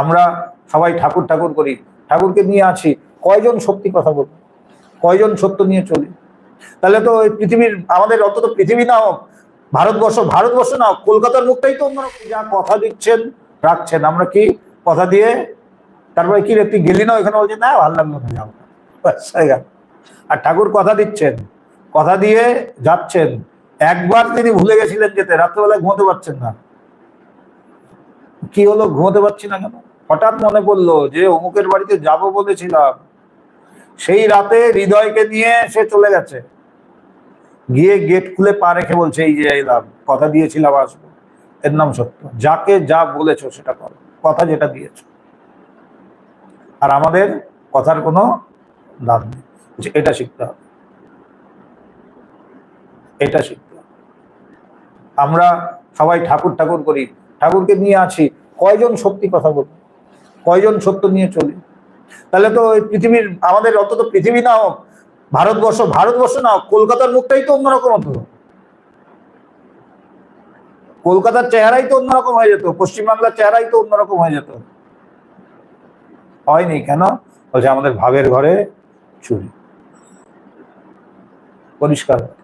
আমরা সবাই ঠাকুর ঠাকুর করি, ঠাকুরকে নিয়ে আছি কয়জন সত্যি কথা বলব? কয়জন সত্য নিয়ে চলি? তাহলে তো এই পৃথিবীর, আমাদের অন্তত পৃথিবী না হোক, ভারতবর্ষ ভারতবর্ষ না হোক, কলকাতার মুখটাই তো অন্যরকম, যা কথা দিচ্ছেন, রাখছেন। আমরা কি কথা দিয়ে, তারপরে কি তুই গেলি না ওইখানে বলছে, না, ভালো লাগল না, যাব আর ঠাকুর কথা দিচ্ছেন, কথা দিয়ে যাচ্ছেন। একবার তিনি ভুলে গেছিলেন যেতে, রাত্রেবেলায় ঘুমোতে পারছেন না। কি হলো, ঘুমোতে পারছি না কেন? হঠাৎ মনে পড়ল যে অমুকের বাড়িতে যাব বলেছিলাম। সেই রাতে হৃদয়কে নিয়ে সে চলে গেছে। গিয়ে গেট খুলে পা রেখে বলছে, এই যে এলাম, কথা দিয়েছিলাম আসব। এর নাম সত্য। যাকে যা বলেছ সেটা করো। কথা যেটা দিয়েছ। আর আমাদের কথার কোনো দাম নেই। এটা শিখতে হবে। এটা শিখতে হবে। আমরা সবাই ঠাকুর ঠাকুর করি। ঠাকুরকে নিয়ে আছি কয়জন সত্যি কথা বলব? কয়জন সত্য নিয়ে চলি? তাহলে তো এই পৃথিবীর, আমাদের অন্তত পৃথিবী না হোক, ভারতবর্ষ ভারতবর্ষ না হোক, কলকাতার মুখটাই তো অন্যরকম হতো। কলকাতার চেহারাই তো অন্যরকম হয়ে যেত, পশ্চিমবাংলার চেহারাই তো অন্যরকম হয়ে যেত। হয়নি কেন? বলছে আমাদের ভাবের ঘরে চুরি। পরিষ্কার।